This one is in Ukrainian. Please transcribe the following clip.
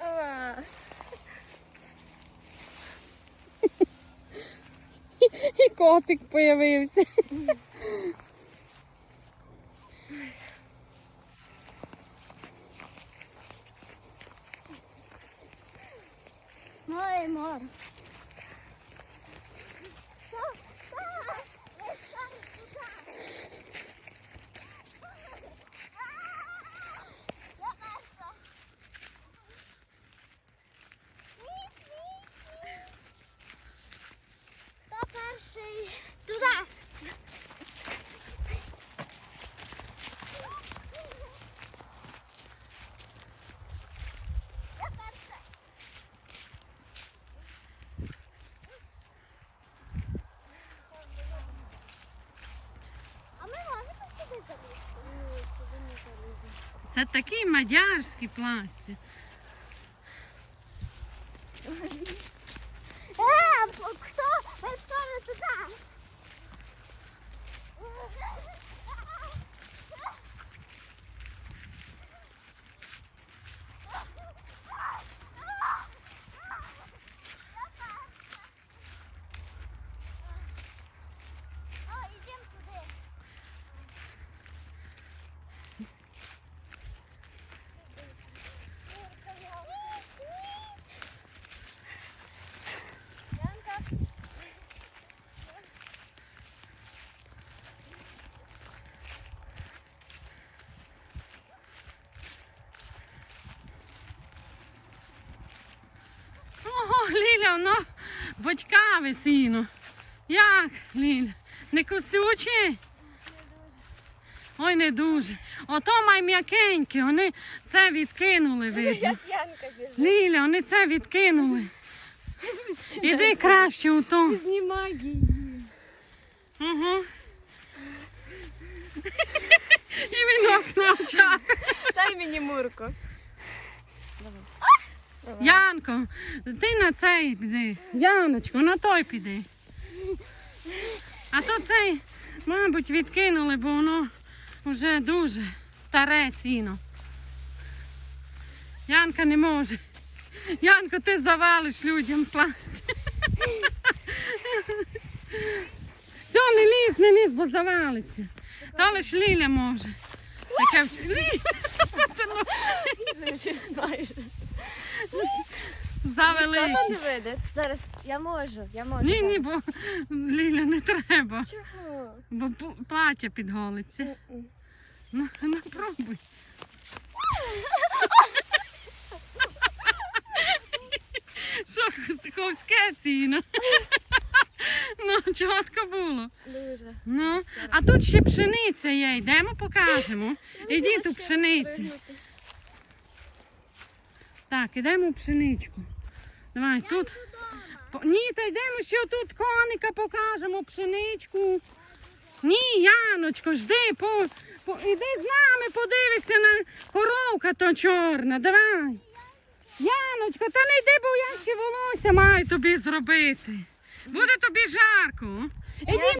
Ama. І котик появився. Ой, мор. Це такий мадярський пластик. Ліля, воно батькаве сіно. Як, Ліля? Не косюче? Ой, не дуже. Ото май м'якеньке, вони це відкинули, видно. Ліля, вони це відкинули. Іди краще у то. Знімай її. Угу. І вінок на очах. Дай мені мурку. Янко, ти на цей піди. Яночко, на той піди. А то цей, мабуть, відкинули, бо воно вже дуже старе сіно. Янка не може. Янко, ти завалиш людям клас. Все, не лізь, не лізь, бо завалиться. То лиш Ліля може. Таке в- Майже. не видить? Зараз я можу, я можу. Ні, ні, бо Ліля не треба, Чого? бо пл- плаття підголиться. Ну, ну пробуй. Що, суховське сіно? Ну, чітко було. Дуже. Ну, а тут ще пшениця є. Йдемо, покажемо. Ідіть у пшениці. Так, ідемо пшеничку. Давай, тут. По- Ні, та йдемо ще тут коника покажемо, пшеничку. Ні, Яночко, жди, по, по, іди з нами, подивися на коровка то чорна. Давай. Яночко, та не йди, бо я ще волосся маю тобі зробити. Буде тобі жарко. Іди